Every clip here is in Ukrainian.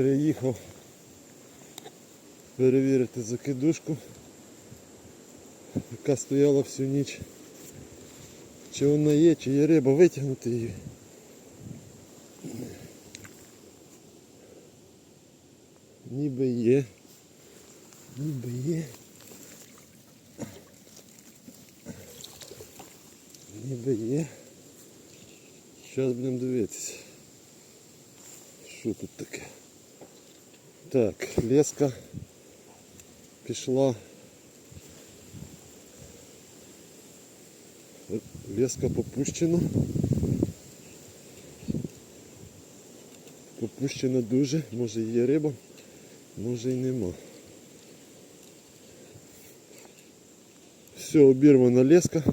Приїхав перевірити закидушку, яка стояла всю ніч. Чи вона є, чи є риба, витягнути її. Ніби є. Ніби є. Ніби є. Зараз будемо дивитися. Що тут таке? Так, леска пішла. Леска попущена. Попущена дуже, може є риба, може і нема. Все, обірвана леска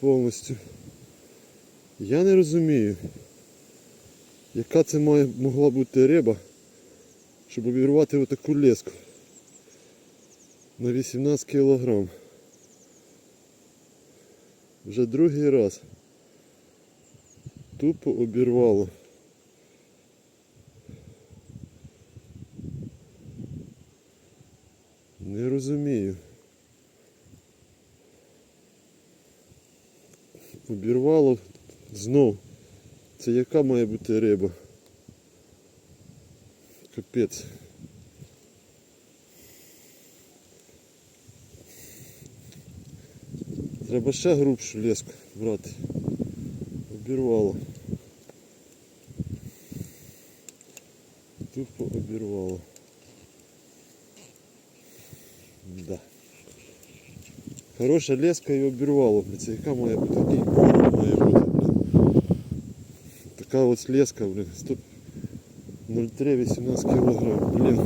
повністю. Я не розумію, яка це має могла бути риба, щоб обірвати отаку леску на 18 кілограм. Вже другий раз. Тупо обірвало. Не розумію. Обірвало знов. Це яка має бути риба? Капець. Треба ще грубшу леску брати. Обірвало. Тупо обірвало. Да. Хороша леска і обірвало, блядь. Це яка має бути такий корм має бути, блядь. Така от леска, блін, 100... 0,3 18 кг, блін.